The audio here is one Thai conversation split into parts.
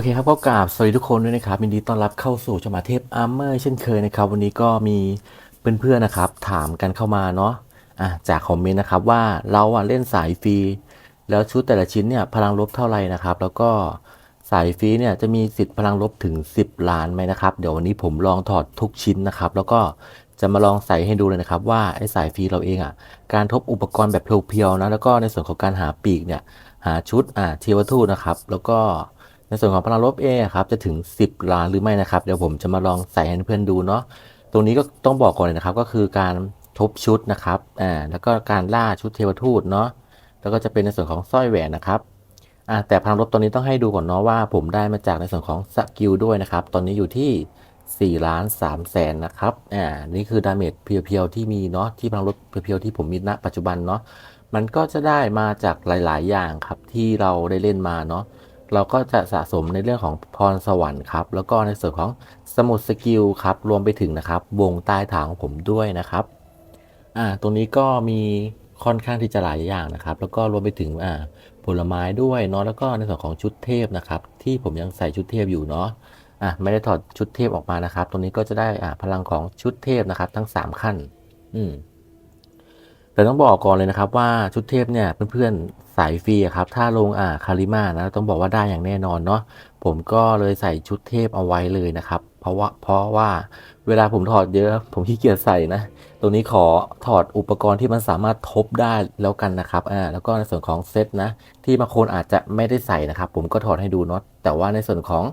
อเคครับก็กราบสวัสดีทุกคนด้วยนะครับยินดีต้อนรับเข้าสู่ชมาเทพอาร์เมอร์เช่นเคยนะครับ วันนี้ก็มีเพื่อนๆนะครับ ถามกันเข้ามาเนาะอะจากคอมเมนต์นะครับว่าเราอะเล่นสายฟรี แล้วชุดแต่ละชิ้นเนี่ยพลังลบเท่าไหร่นะครับ แล้วก็สายฟรีเนี่ยจะมีสิทธิ์พลังลบถึง 10 ล้านไหมนะครับ เดี๋ยววันนี้ผมลองถอดทุกชิ้นนะครับ แล้วก็จะมาลองใส่ให้ดูเลยนะครับ ว่าไอ้สายฟรีเราเองอะการทบอุปกรณ์แบบเพียวๆนะแล้วก็ในส่วนของการหาปีกเนี่ยหาชุดอ่าเทวทูตนะครับ แล้วก็ ในส่วนของพลังลบเอครับจะถึง 10 ล้านหรือไม่นะครับ เดี๋ยวผมจะมาลองใส่ให้เพื่อนดูเนาะตรงนี้ก็ต้องบอกก่อนเลยนะครับ ก็คือการทบชุดนะครับอ่าแล้วก็การล่าชุดเทวทูตเนาะแล้วก็จะเป็นในส่วนของสร้อยแหวนนะครับอ่าแต่พลังลบตอนนี้ต้องให้ดูก่อนเนาะว่าผมได้มาจากในส่วนของสกิลด้วยนะครับ ตอนนี้อยู่ที่ 4 ล้าน3แสนนะครับอ่านี่คือดาเมจเพียวๆที่มีเนาะที่พลังลบเพียวๆที่ผมมีณปัจจุบันเนาะมันก็จะได้มาจากหลาย ๆ อย่างครับที่เราได้เล่นมาเนาะ เราก็จะสะสมในเรื่องของพรสวรรค์ครับ แล้วก็ในส่วนของสมุดสกิลครับ รวมไปถึงนะครับ วงใต้ฐานของผมด้วยนะครับ อ่า ตรงนี้ก็มีค่อนข้างที่จะหลายอย่างนะครับ แล้วก็รวมไปถึงอ่าผลไม้ด้วยเนาะ แล้วก็ในส่วนของชุดเทพนะครับ ที่ผมยังใส่ชุดเทพอยู่เนาะ อะไม่ได้ถอดชุดเทพออกมานะครับ ตรงนี้ก็จะได้อ่าพลังของชุดเทพนะครับ ทั้ง 3 ขั้น อืม แต่ต้องบอกก่อนเลยนะครับว่าชุดเทพเนี่ยเพื่อนๆสายฟรีครับถ้าลงอ่าคาริมานะต้องบอกว่าได้อย่างแน่นอนเนาะผมก็เลยใส่ชุดเทพเอาไว้เลยนะครับ เพราะว่าเพราะว่าเวลาผมถอดเยอะ ผมขี้เกียจใส่นะตรงนี้ขอถอดอุปกรณ์ที่มันสามารถทบได้แล้วกันนะครับอ่าแล้วก็ในส่วนของเซตนะที่บางคนอาจจะไม่ได้ใส่นะครับ ผมก็ถอดให้ดูเนาะแต่ว่าในส่วนของ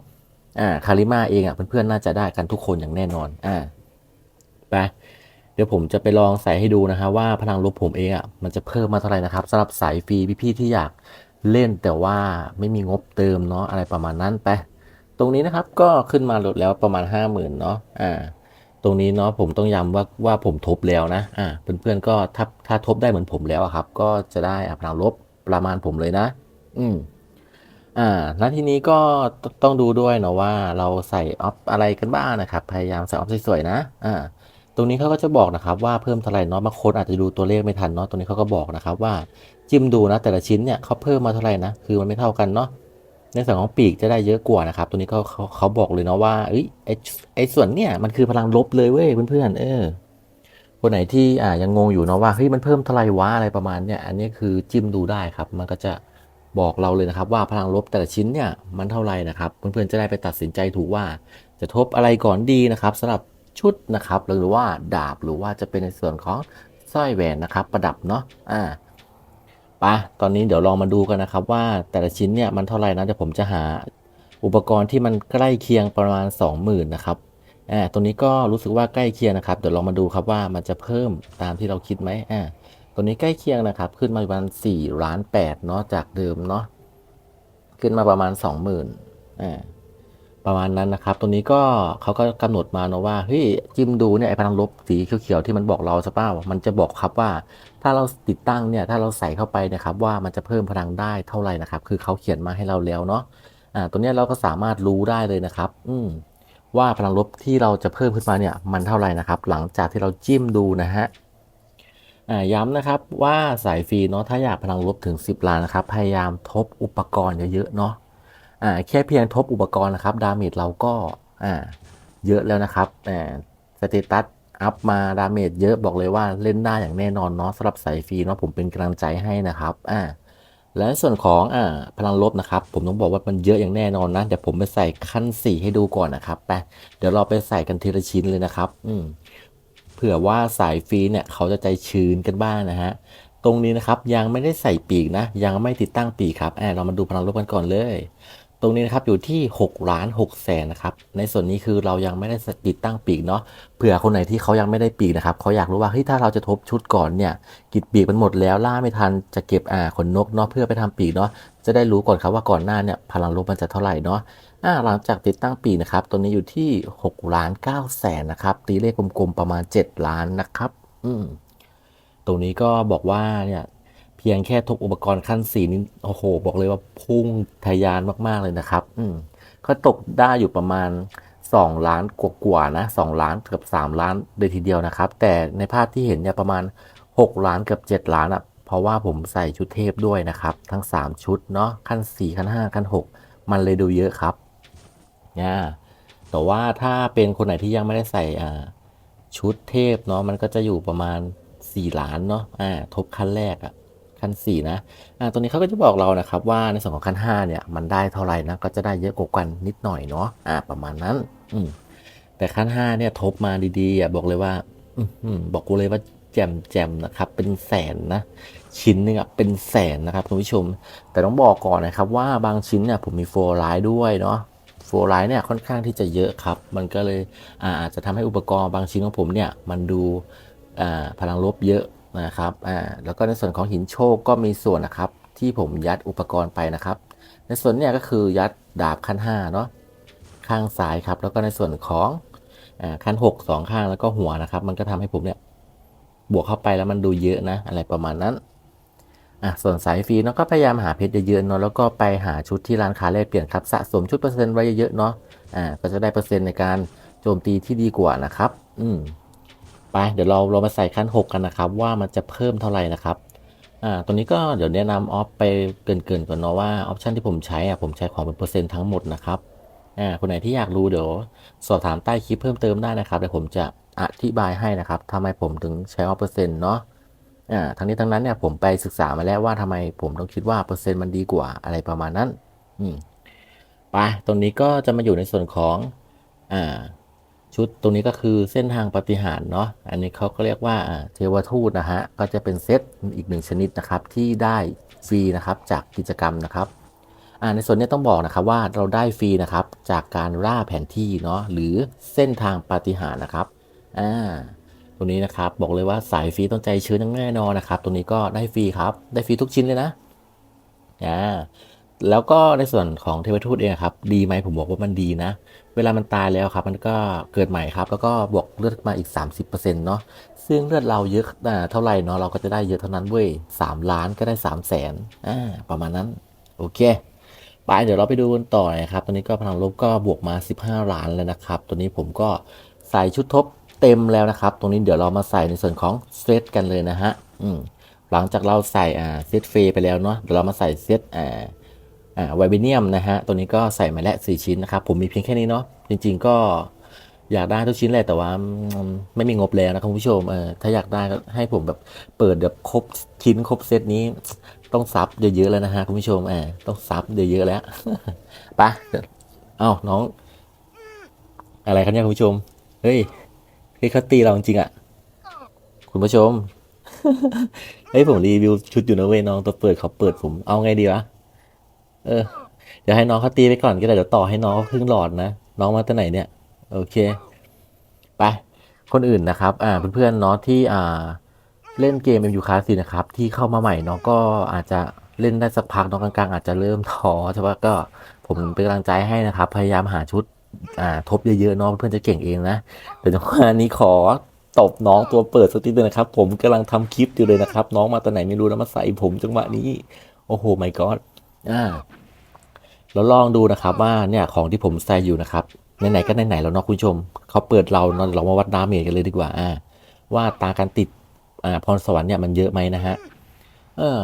อ่าคาริมาเองอะเพื่อนๆน่าจะได้กันทุกคนอย่างแน่นอนอ่าไป เดี๋ยวผมจะไปลองใส่ให้ดูนะฮะว่าพลังลบผมเองอะมันจะเพิ่มมาเท่าไหร่นะครับสำหรับสายฟรีพี่ๆที่อยากเล่นแต่ว่าไม่มีงบเติมเนาะอะไรประมาณนั้นไปตรงนี้นะครับก็ขึ้นมาลดแล้วประมาณ 5 0,000เนาะอ่าตรงนี้เนาะผมต้องย้ำว่าว่าผมทบแล้วนะอ่าเพื่อนๆก็ถ้าถ้าทบได้เหมือนผมแล้วครับ ก็จะได้พลังลบประมาณผมเลยนะ อืมอ่าแล้วทีนี้ก็ตต้องดูด้วยเนาะว่าเราใส่ออฟอะไรกันบ้างนะครับ พยายามใส่ออฟสวยๆนะอ่า ตรงนี้เขาก็จะบอกนะครับว่าเพิ่มเท่าไหร่เนาะบางคนอาจจะดูตัวเลขไม่ทันเนาะตรงนี้เขาก็บอกนะครับว่าจิ้มดูนะแต่ละชิ้นเนี่ยเขาเพิ่มมาเท่าไหร่นะคือมันไม่เท่ากันเนาะในส่วนของปีกจะได้เยอะกว่านะครับตัวนี้เขาเขาเขาบอกเลยเนาะว่าเอ้ยไอไอส่วนเนี่ยมันคือพลังลบเลยเว้ยเพื่อนๆเออคนไหนที่อ่ายังงงอยู่เนาะว่าเฮ้ยมันเพิ่มเท่าไหร่วะอะไรประมาณเนี่ยอันนี้คือจิ้มดูได้ครับ มันก็จะบอกเราเลยนะครับ ว่าพลังลบแต่ละชิ้นเนี่ยมันเท่าไหร่นะครับเพื่อนๆจะได้ไปตัดสินใจถูกว่าจะทบอะไรก่อนดีนะครับสำหรับ ชุดนะครับ หรือว่าดาบหรือว่าจะเป็นในส่วนของสร้อยแหวนนะครับประดับเนาะอ่าไปตอนนี้เดี๋ยวลองมาดูกันนะครับว่าแต่ละชิ้นเนี่ยมันเท่าไหร่นะเดี๋ยวผมจะหาอุปกรณ์ที่มันใกล้เคียงประมาณ 20,000นะครับอ่าตัวนี้ก็รู้สึกว่าใกล้เคียงนะครับเดี๋ยวลองมาดูครับว่ามันจะเพิ่มตามที่เราคิดไหมอ่าตัวนี้ใกล้เคียงนะครับ ขึ้นมาประมาณ4ล้าน8เนาะจากเดิมเนาะขึ้นมาประมาณ 20,000อ่า ประมาณนั้นนะครับ ตัวนี้ก็เขาก็กำหนดมาเนาะว่าเฮ้ยจิ้มดูเนี่ยไอ้พลังลบสีเขียวๆที่มันบอกเราสป้ามันจะบอกครับว่า ถ้าเราติดตั้งเนี่ยถ้าเราใส่เข้าไปนะครับว่ามันจะเพิ่มพลังได้เท่าไหร่นะครับ คือเขาเขียนมาให้เราแล้วเนาะอ่าตัวเนี้ยเราก็สามารถรู้ได้เลยนะครับ อืมว่าพลังลบที่เราจะเพิ่มขึ้นมาเนี่ยมันเท่าไหร่นะครับ หลังจากที่เราจิ้มดูนะฮะอ่าย้ำนะครับว่าสายฟรีเนาะถ้าอยากพลังลบถึง 10 ล้านนะครับ พยายามทบอุปกรณ์เยอะๆเนาะ อ่าแค่เพียงทบอุปกรณ์นะครับ ดาเมจเราก็อ่าเยอะแล้วนะครับอ่าสเตตัสอัพมาดาเมจเยอะบอกเลยว่าเล่นได้อย่างแน่นอนเนาะสำหรับสายฟรีเนาะผมเป็นกำลังใจให้นะครับอ่าและส่วนของอ่าพลังลบนะครับ ผมต้องบอกว่ามันเยอะอย่างแน่นอนนะเดี๋ยวผมไปใส่ขั้น 4 ให้ดูก่อนนะครับไปเดี๋ยวเราไปใส่กันทีละชิ้นเลยนะครับ อืมเผื่อว่าสายฟรีเนี่ยเขาจะใจชื้นกันบ้างนะฮะตรงนี้นะครับยังไม่ได้ใส่ปีกนะ ยังไม่ติดตั้งปีกครับแอบเรามาดูพลังลบกันก่อนเลย รงนี้นะครับอยู่ที่6ล้าน6แสนนะครับในส่วนนี้คือเรายังไม่ได้ติดตั้งปีกเนาะเผื่อคนไหนที่เขายังไม่ได้ปีกนะครับเขาอยากรู้ว่าเฮ้ยถ้าเราจะทบชุดก่อนเนี่ยกิดปีกมันหมดแล้วล่าไม่ทันจะเก็บอ่าขนนกเนาะเพื่อไปทำปีกเนาะจะได้รู้ก่อนครับว่าก่อนหน้าเนี่ยพลังลบมันจะเท่าไหร่เนาะอ่าหลังจากติดตั้งปีกนะครับตัวนี้อยู่ที่6ล้าน9แสนนะครับตีเลขกลมๆประมาณ 7 ล้านนะครับอืมตรงนี้ก็บอกว่าเนี่ย พียงแค่ทบอุปกรณ์ขั้นสี่นี้โอ้โห บอกเลยว่าพุ่งทะยานมาก ๆ เลยนะครับ อืมก็ตกได้อยู่ประมาณ 2 ล้านกว่าๆนะ2ล้านเกือบ3 ล้านเลยทีเดียวนะครับ แต่ในภาพที่เห็นเนี่ยประมาณ 6 ล้านเกือบ7 ล้านอะ เพราะว่าผมใส่ชุดเทพด้วยนะครับ ทั้ง 3 ชุดเนาะขั้น 4 ขั้น 5 ขั้น 6 มันเลยดูเยอะครับเนะแต่ว่าถ้าเป็นคนไหนที่ยังไม่ได้ใส่อ่าชุดเทพเนาะมันก็จะอยู่ประมาณ 4 ล้านเนาะอ่าทบขั้นแรกอะ ขั้น4นะอ่าตรงนี้เขาก็จะบอกเรานะครับว่าในส่วนของขั้น5เนี่ยมันได้เท่าไหร่นะก็จะได้เยอะกว่ากันนิดหน่อยเนาะอ่าประมาณนั้นอืมแต่ขั้น5เนี่ยทบมาดีๆอะบอกเลยว่าอือหือบอกกูเลยว่าแจมแจมนะครับเป็นแสนนะชิ้นหนึงอะเป็นแสนนะครับคุณผู้ชม แต่ต้องบอกก่อนนะครับว่าบางชิ้นเนี่ยผมมีโฟร์ไลท์ด้วยเนาะโฟร์ไลท์เนี่ยค่อนข้างที่จะเยอะครับ มันก็เลยอาจจะทำให้อุปกรณ์บางชิ้นของผมเนี่ยมันดูพลังลบเยอะ นะครับอ่าแล้วก็ในส่วนของหินโชคก็มีส่วนนะครับ ที่ผมยัดอุปกรณ์ไปนะครับ ในส่วนเนี่ยก็คือยัดดาบขั้น5เนาะข้างซ้ายครับ แล้วก็ในส่วนของอ่าขั้น6สองข้างแล้วก็หัวนะครับ มันก็ทำให้ผมเนี่ยบวกเข้าไปแล้วมันดูเยอะนะ อะไรประมาณนั้นอะส่วนสายฟรีเนาะก็พยายามหาเพชรเยอะๆเนาะแล้วก็ไปหาชุดที่ร้านค้าแลกเปลี่ยนครับสะสมชุดเปอร์เซ็นต์ไว้เยอะๆเนาะอ่าก็จะได้เปอร์เซ็นต์ในการโจมตีที่ดีกว่านะครับ อืม ไปเดี๋ยวเราเรามาใส่ขั้น 6 กันนะครับ ว่ามันจะเพิ่มเท่าไหร่นะครับอ่าตัวนี้ก็เดี๋ยวแนะนำออฟไปเกินๆก่อนเนาะว่าออปชันที่ผมใช้อะผมใช้ของเป็นเปอร์เซ็นต์ทั้งหมดนะครับอ่าคนไหนที่อยากรู้เดี๋ยวสอบถามใต้คลิปเพิ่มเติมได้นะครับเดี๋ยวผมจะอธิบายให้นะครับทำไมผมถึงใช้ออฟเปอร์เซ็นต์เนาะอ่าทั้งนี้ทั้งนั้นเนี่ยผมไปศึกษามาแล้วว่าทำไมผมต้องคิดว่าเปอร์เซ็นต์มันดีกว่าอะไรประมาณนั้นอืมไปตรงนี้ก็จะมาอยู่ในส่วนของอ่า ชุดตรงนี้ก็คือเส้นทางปฏิหารเนาะอันนี้เขาก็เรียกว่าเทวทูตนะฮะก็จะเป็นเซตอีกหนึ่งชนิดนะครับที่ได้ฟรีนะครับจากกิจกรรมนะครับในส่วนนี้ต้องบอกนะครับว่าเราได้ฟรีนะครับจากการล่าแผนที่เนาะหรือเส้นทางปฏิหารนะครับอ่าตรงนี้นะครับบอกเลยว่าสายฟรีต้องใจชื้นแน่นอนนะครับตรงนี้ก็ได้ฟรีครับได้ฟรีทุกชิ้นเลยนะอ่าแล้วก็ในส่วนของเทวทูตเองครับดีไหมผมบอกว่ามันดีนะ เวลามันตายแล้วครับมันก็เกิดใหม่ครับแล้วก็บวกเลือดมาอีก 30%เนาะซึ่งเลือดเราเยอะอ่าเท่าไหร่เนาะเราก็จะได้เยอะเท่านั้นเว้ยสามล้านก็ได้3 0 0แสนอ่าประมาณนั้นโอเคไปเดี๋ยวเราไปดูกันต่อนะครับตัวนี้ก็พลังลบก็บวกมา 15 ล้านแล้วนะครับตัวนี้ผมก็ใส่ชุดทบเต็มแล้วนะครับ ตรงนี้เดี๋ยวเรามาใส่ในส่วนของเซตกันเลยนะฮะอืมหลังจากเราใส่อ่าเซตเฟไปแล้วเนาะเดี๋ยวเรามาใส่เซตอ่าอ่า ไวเบเนียมนะฮะ ตัวนี้ก็ใส่มาแล้ว4ชิ้นนะครับ ผมมีเพียงแค่นี้เนาะ จริง ๆ ก็อยากได้ทุกชิ้นเลยแต่ว่าไม่มีงบแล้วนะคุณผู้ชมเออถ้าอยากได้ก็ให้ผมแบบเปิดแบบครบชิ้นครบเซตนี้ ต้องซับเยอะๆแล้วนะฮะคุณผู้ชมเออต้องซับเยอะๆแล้วไปเดี๋ยวเอ้าน้อง อะไรครับเนี่ยคุณผู้ชม เฮ้ยเฮ้ยเขาตีเราจริงอะ คุณผู้ชมเฮ้ยผมรีวิวชุดอยู่นะเว้ยน้องตัวเปิดเขาเปิดผมเอาไงดีวะ เออ เดี๋ยวให้น้องเขาตีไปก่อนก็ได้เดี๋ยวต่อให้น้องเขาครึ่งหลอดนะ น้องมาตั้งไหนเนี่ย โอเค ไป คนอื่นนะครับ อ่า เพื่อนๆเนาะที่อ่าเล่นเกม MU c l a s s นะครับ ที่เข้ามาใหม่เนาะก็อาจจะเล่นได้สักพักเนาะกลางๆ อาจจะเริ่มท้อใช่ปะก็ผมเป็นกำลังใจให้นะครับ พยายามหาชุดอ่าทบเยอะๆเนาะเพื่อนจะเก่งเองนะเดี๋ยวจังหวะนี้ขอตบน้องตัวเปิดสักทีนึงนะครับ ผมกำลังทำคลิปอยู่เลยนะครับ น้องมาตอนไหนไม่รู้นะมาใส่ผมจังหวะนี้ โอ้โห my god อ่าแล้วลองดูนะครับว่าเนี่ยของที่ผมใส่อยู่นะครับไหนๆก็ไหนๆแล้วเนาะคุณชมเขาเปิดเราเนาะเรามาวัดดาเมจกันเลยดีกว่าอ่า ว่าตาการติดอ่าพรสวรรค์เนี่ยมันเยอะไหมนะฮะเออ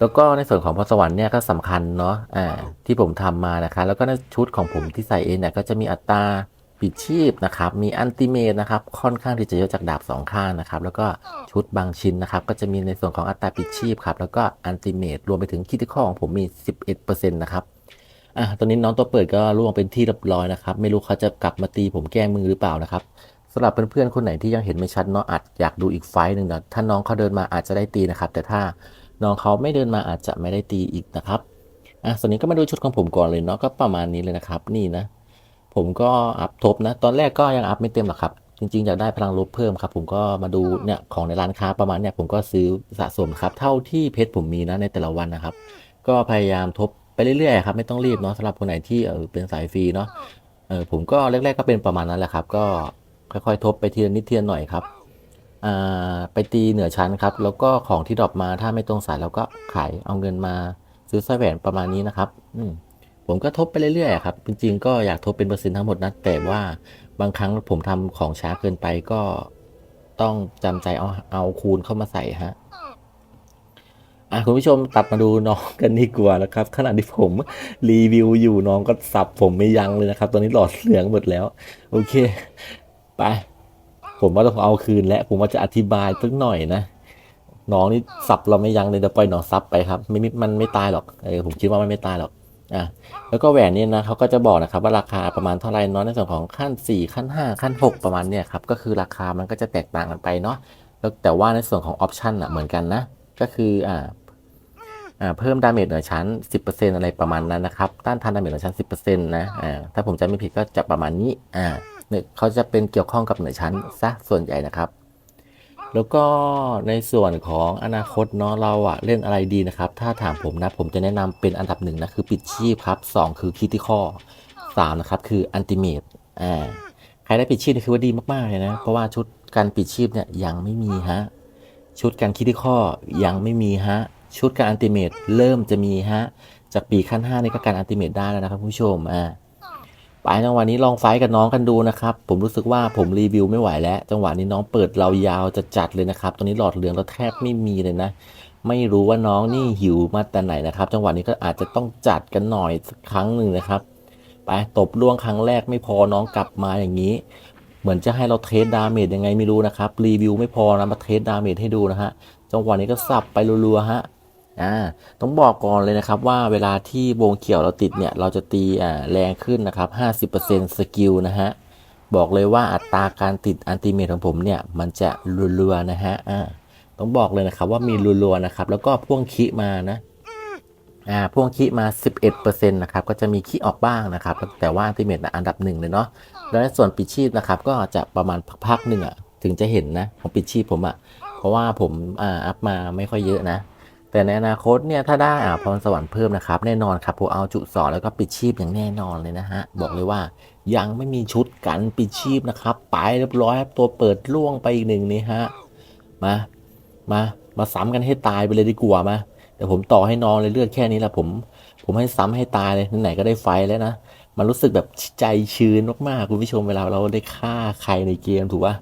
แล้วก็ในส่วนของพรสวรรค์เนี่ยก็สำคัญเนาะอ่าที่ผมทำมานะคะ แล้วก็ในชุดของผมที่ใส่เองเนี่ยก็จะมีอัตรา ปิดชีพนะครับ มีอันติเมตนะครับ ค่อนข้างที่จะเยอะจากดาบสองข้างนะครับ แล้วก็ชุดบางชิ้นนะครับ ก็จะมีในส่วนของอัตราปิดชีพครับ แล้วก็อันติเมตรวมไปถึงคิดที่ข้อของผมมี 11%นะครับอะตอนนี้น้องตัวเปิดก็ล่วงเป็นที่เรียบร้อยนะครับ ไม่รู้เขาจะกลับมาตีผมแก้มือหรือเปล่านะครับสำหรับเพื่อนๆคนไหนที่ยังเห็นไม่ชัดเนาะอาจอยากดูอีกไฟต์หนึ่งนะถ้าน้องเขาเดินมาอาจจะได้ตีนะครับ แต่ถ้าน้องเขาไม่เดินมาอาจจะไม่ได้ตีอีกนะครับอะส่วนนี้ก็มาดูชุดของผมก่อนเลยเนาะก็ประมาณนี้เลยนะครับ นี่นะ ผมก็อัพทบนะ ตอนแรกก็ยังอัพไม่เต็มหรอกครับ จริงๆ อยากได้พลังลบเพิ่มครับ ผมก็มาดูเนี่ยของในร้านค้าประมาณเนี่ยผมก็ซื้อสะสมครับ เท่าที่เพชรผมมีนะในแต่ละวันนะครับ ก็พยายามทบไปเรื่อยๆครับไม่ต้องรีบเนาะสำหรับคนไหนที่เออเป็นสายฟรีเนาะเออผมก็แรก ๆ ก็เป็นประมาณนั้นแหละครับ ก็ค่อยๆ ทบไปทีละนิดทีละหน่อยครับอ่าไปตีเหนือชั้นครับ แล้วก็ของที่ดรอปมาถ้าไม่ตรงสายเราก็ขายเอาเงินมาซื้อสร้อยแหวนประมาณนี้นะครับ อืม ผมก็ทบไปเรื่อยๆครับ จริงๆก็อยากทบเป็นเปอร์เซ็นต์ทั้งหมดนะแต่ว่าบางครั้งผมทำของช้าเกินไปก็ต้องจำใจเอาเอาคูณเข้ามาใส่ฮะอะคุณผู้ชมตัดมาดูน้องกันดีกว่านะครับขณะที่ผมรีวิวอยู่น้องก็สับผมไม่ยั้งเลยนะครับ ตอนนี้หลอดเหลืองหมดแล้ว โอเค ไป ผมว่าต้องเอาคืนและผมว่าจะอธิบายสักหน่อยนะน้องนี่สับเราไม่ยั้งเลยเดี๋ยวปล่อยน้องซับไปครับ ไม่มันไม่ตายหรอกเออผมคิดว่ามันไม่ตายหรอก อะแล้วก็แหวนเนี่ยนะเขาก็จะบอกนะครับว่าราคาประมาณเท่าไหร่เนาะในส่วนของขั้น 4 ขั้น 5 ขั้น 6 ประมาณเนี่ยครับก็คือราคามันก็จะแตกต่างกันไปเนาะแล้วแต่ว่าในส่วนของออปชันอะเหมือนกันนะก็คืออ่าอ่าเพิ่มดาเมจเหนือชั้น 10%อะไรประมาณนั้นนะครับ ต้านทานดาเมจเหนือชั้น 10%นะอ่าถ้าผมจำไม่ผิดก็จะประมาณนี้อ่าเนี่ยเขาจะเป็นเกี่ยวข้องกับเหนือชั้นซะส่วนใหญ่นะครับ แล้วก็ในส่วนของอนาคตเนาะเราอะเล่นอะไรดีนะครับ ถ้าถามผมนะ ผมจะแนะนำเป็นอันดับหนึ่งนะ คือปิดชีพครับ 2 คือคิติคอสามนะครับ คืออันติเมตอ่าใครได้ปิดชีพนี่คือว่าดีมากๆเลยนะ เพราะว่าชุดการปิดชีพเนี่ยยังไม่มีฮะ ชุดการคิติคอยังไม่มีฮะ ชุดการอันติเมตเริ่มจะมีฮะ จากปีขั้น 5 นี่ก็การอันติเมตได้แล้วนะครับผู้ชมอ่า ไปจังหวะนี้ลองไฟกับน้องกันดูนะครับ ผมรู้สึกว่าผมรีวิวไม่ไหวแล้ว จังหวะนี้น้องเปิดเรายาวจะจัดเลยนะครับ ตอนนี้หลอดเหลืองเราแทบไม่มีเลยนะ ไม่รู้ว่าน้องนี่หิวมาแต่ไหนนะครับ จังหวะนี้ก็อาจจะต้องจัดกันหน่อยสักครั้งหนึ่งนะครับ ไปตบล่วงครั้งแรกไม่พอน้องกลับมาอย่างนี้ เหมือนจะให้เราเทสดาเมจยังไงไม่รู้นะครับ รีวิวไม่พอนะมาเทสดาเมจให้ดูนะฮะ จังหวะนี้ก็สับไปรัวๆฮะ อ่าต้องบอกก่อนเลยนะครับว่าเวลาที่วงเขียวเราติดเนี่ย เราจะตีอ่าแรงขึ้นนะครับ 50%สกิลนะฮะ บอกเลยว่าอัตราการติดอันติเมทของผมเนี่ย มันจะรัวๆนะฮะอ่าต้องบอกเลยนะครับว่ามีรัวๆนะครับ แล้วก็พ่วงคิมานะอ่าพ่วงคิมา 11%นะครับ ก็จะมีคิออกบ้างนะครับ แต่ว่าอันติเมทอันดับหนึ่งเลยเนาะแล้วในส่วนปิดชีพนะครับ ก็จะประมาณพักๆหนึ่งอะถึงจะเห็นนะของปิดชีพผมอะเพราะว่าผมอ่าอัพมาไม่ค่อยเยอะนะ แต่ในอนาคตเนี่ยถ้าได้อาพรสวรรค์เพิ่มนะครับ แน่นอนครับผมเอาจุสอแล้วก็ปิดชีพอย่างแน่นอนเลยนะฮะ บอกเลยว่ายังไม่มีชุดกันปิดชีพนะครับ ไปเรียบร้อยครับตัวเปิดล่วงไปอีกหนึ่งนี่ฮะ มา มา มาซ้ำกันให้ตายไปเลยดีกว่ามาเดี๋ยวผมต่อให้น้องเลยเลือดแค่นี้แหละผม ผมให้ซ้ำให้ตายเลยไหนๆก็ได้ไฟแล้วนะมันรู้สึกแบบใจชื้นมากๆคุณผู้ชมเวลาเราได้ฆ่าใครในเกมถูกปะ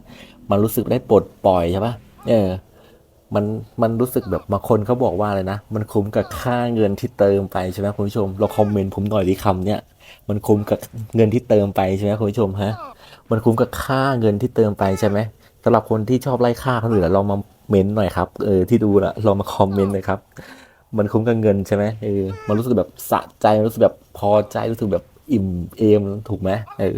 มันรู้สึกได้ปลดปล่อยใช่ปะเออ มันมันรู้สึกแบบบางคนเขาบอกว่าอะไรนะ มันคุ้มกับค่าเงินที่เติมไปใช่ไหมคุณผู้ชมเราคอมเมนต์ผมหน่อยดีคำเนี่ยมันคุ้มกับเงินที่เติมไปใช่ไหมคุณผู้ชมฮะมันคุ้มกับค่าเงินที่เติมไปใช่ไหมสำหรับคนที่ชอบไล่ค่าคนอื่นลองมาเมนต์หน่อยครับเออที่ดูนะลองมาคอมเมนต์หน่อยครับ มันคุ้มกับเงินใช่ไหมเออมันรู้สึกแบบสะใจรู้สึกแบบพอใจรู้สึกแบบอิ่มเอมถูกไหมเออ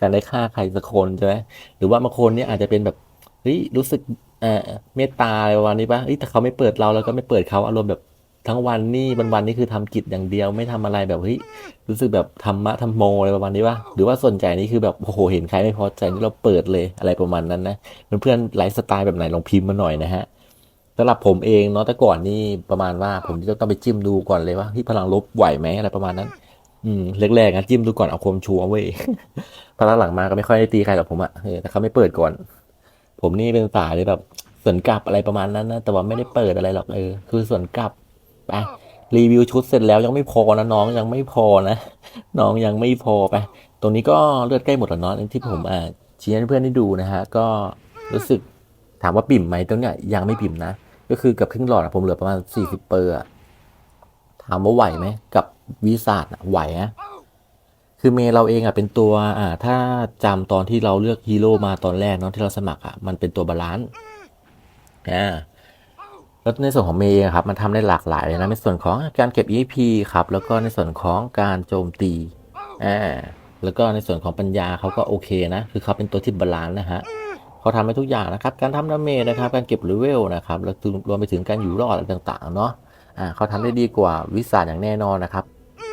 การได้ค่าใครสักคนใช่ไหมหรือว่าบางคนเนี่ยอาจจะเป็นแบบเฮ้ยรู้สึก เออเมตตาอะไรประมาณนี้ปะเฮ้ยแต่เขาไม่เปิดเราแล้วก็ไม่เปิดเขาอารมณ์แบบทั้งวันนี่วันวันนี่คือทำกิจอย่างเดียวไม่ทำอะไรแบบเฮ้ยรู้สึกแบบธรรมะธรรมโมอะไรประมาณนี้ปะหรือว่าส่วนใหญ่นี่คือแบบโอ้โหเห็นใครไม่พอใจนี่เราเปิดเลยอะไรประมาณนั้นนะเพื่อนๆไลฟ์สไตล์แบบไหนลองพิมพ์มาหน่อยนะฮะสำหรับผมเองเนาะแต่ก่อนนี่ประมาณว่า ผมจะต้องไปจิ้มดูก่อนเลยว่าที่พลังลบไหวไหมอะไรประมาณนั้น อืมแรกๆนะจิ้มดูก่อนเอาความชัวร์เว้ยพอหลังมาก็ไม่ค่อยได้ตีใครหรอกผมอะแต่เขาไม่เปิดก่อน ผมนี่เป็นสายเลยแบบส่วนกลับอะไรประมาณนั้นนะแต่ว่าไม่ได้เปิดอะไรหรอกเออคือส่วนกลับไปรีวิวชุดเสร็จแล้วยังไม่พอนะน้องยังไม่พอนะน้องยังไม่พอไปตรงนี้ก็เลือดใกล้หมดแล้วเนาะที่ผมอ่าชี้ให้เพื่อนได้ดูนะฮะก็รู้สึกถามว่าปิ่มไหมตรงเนี้ยยังไม่ปิ่มนะ ก็คือกับครึ่งหลอดผมเหลือประมาณสี่สิบเปอร์ถามว่าไหวไหมกับวิสาดไหวนะ คือเมย์เราเองอะเป็นตัวอ่าถ้าจำตอนที่เราเลือกฮีโร่มาตอนแรกเนาะที่เราสมัครอะมันเป็นตัวบาลานซ์อ่าแล้วในส่วนของเมย์อะครับมันทำได้หลากหลายเลยนะในส่วนของการเก็บ EP ครับ แล้วก็ในส่วนของการโจมตีอ่าแล้วก็ในส่วนของปัญญาเขาก็โอเคนะคือเขาเป็นตัวที่บาลานซ์นะฮะเขาทำให้ทุกอย่างนะครับ การทำดาเมจนะครับ การเก็บเลเวลนะครับแล้วรวมไปถึงการอยู่รอดอะไรต่างๆเนาะอ่าเขาทำได้ดีกว่าวิสาอย่างแน่นอนนะครับ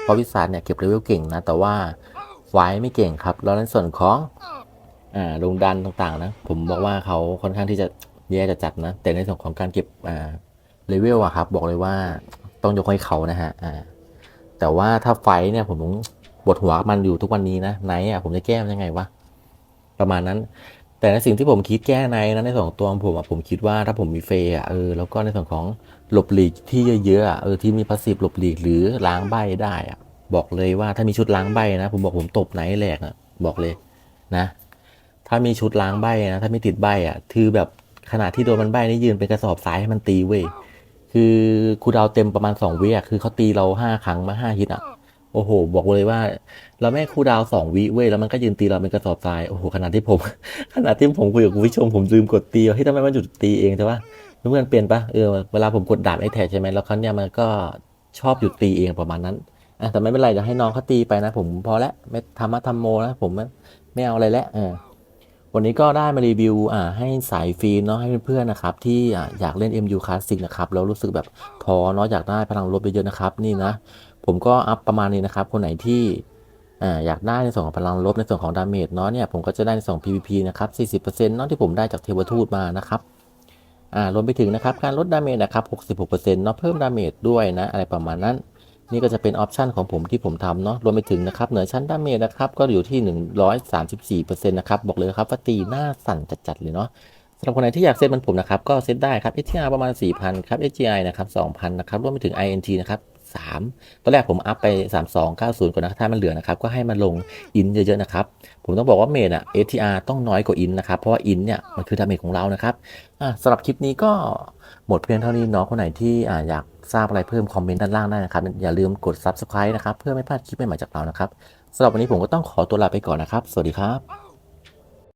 ราะวิสาเนี่ยเก็บเลเวลเก่งนะ แต่ว่าไฟไม่เก่งครับ แล้วในส่วนของอ่าลงดันต่างๆ นะ ผมบอกว่าเขาค่อนข้างที่จะแย่จะจัดนะ แต่ในส่วนของการเก็บอ่าเลเวลอะครับ บอกเลยว่าต้องยกให้เขานะฮะอ่าแต่ว่าถ้าไฟเนี่ยผมปวดหัวมันอยู่ทุกวันนี้นะไนท์อะผมจะแก้มันยังไงวะประมาณนั้น แต่ในสิ่งที่ผมคิดแก้ในนะในส่วนของตัวของผมอะผมคิดว่าถ้าผมมีเฟย์อะเออแล้วก็ในส่วนของหลบหลีกที่เยอะๆอะเออที่มีพาสซีฟหลบหลีกหรือล้างใบได้อะบอกเลยว่าถ้ามีชุดล้างใบนะ ผมบอกผมตบไหนแหลกอะบอกเลยนะ ถ้ามีชุดล้างใบนะถ้าไม่ติดใบอะคือแบบขณะที่โดนมันใบนี่ยืนเป็นกระสอบทรายให้มันตีเว้ยคือครูดาวเต็มประมาณสองวิอะคือเขาตีเราห้าครั้งมาห้าฮิตอะ โอ้โห บอกเลยว่า เราแม่ครูดาวสองวิเว้ยแล้วมันก็ยืนตีเราเป็นกระสอบทรายโอ้โหขนาดที่ผมขนาดที่ผมคุยกับคุณผู้ชมผมลืมกดตีให้ยทำไมมันหยุดตีเองใช่ปะเพื่อนเปลี่ยนปะเออเวลาผมกดดาบไอ้แท็ใช่ไหมแล้วครั้งเนี้ยมันก็ชอบหยุดตีเองประมาณนั้นอะแต่ไม่เป็นไรเดี๋ยวให้น้องเขาตีไปนะ ผมพอแล้วไม่ทำมาทำโมนะผมไม่ไม่เอาอะไรแล้วเออวันนี้ก็ได้มารีวิวอ่าให้สายฟรีเนาะให้เพื่อนๆนะครับ ที่อ่าอยากเล่น MU Classic นะครับแล้วรู้สึกแบบท้อเนาะอยากได้พลังลบเยอะๆนะครับ นี่นะ ผมก็อัพประมาณนี้นะครับ คนไหนที่ออยากได้ในส่วนของพลังลบในส่วนของดาเมจเนาะเนี่ยผมก็จะได้ในส่วนของ PVP นะครับ40%เนาะที่ผมได้จากเทวทูตมานะครับอ่ารวมไปถึงนะครับการลดดาเมจนะครับ66%เนาะเพิ่มดาเมจด้วยนะอะไรประมาณนั้น นี่ก็จะเป็นออปชันของผมที่ผมทำเนาะรวมไปถึงนะครับเหนือชั้นดาเมจนะครับก็อยู่ที่ 134%นะครับบอกเลยครับว่าตีหน้าสั่นจัดๆเลยเนาะสำหรับคนไหนที่อยากเซตมันผมนะครับก็เซตได้ครับ STR ประมาณ 4,000 ครับ SGI นะครับ 2,000 นะครับรวมไปถึง INT นะครับ 3ตอนแรกผมอัพไป 3290 ก่อนนะถ้ามันเหลือนะครับ ก็ให้มันลงอินเยอะๆนะครับ ผมต้องบอกว่าเมดอะ STR ต้องน้อยกว่าอินนะครับ เพราะว่าอินเนี่ยมันคือดาเมจของเรานะครับสำหรับคลิปนี้ก็หมดเพียงเท่านี้เนาะคนไหนที่อ่าอยากทราบอะไรเพิ่มคอมเมนต์ด้านล่างได้นะครับ อย่าลืมกด Subscribe นะครับ เพื่อไม่พลาดคลิปใหม่ๆจากเรานะครับสำหรับวันนี้ผมก็ต้องขอตัวลาไปก่อนนะครับ สวัสดีครับ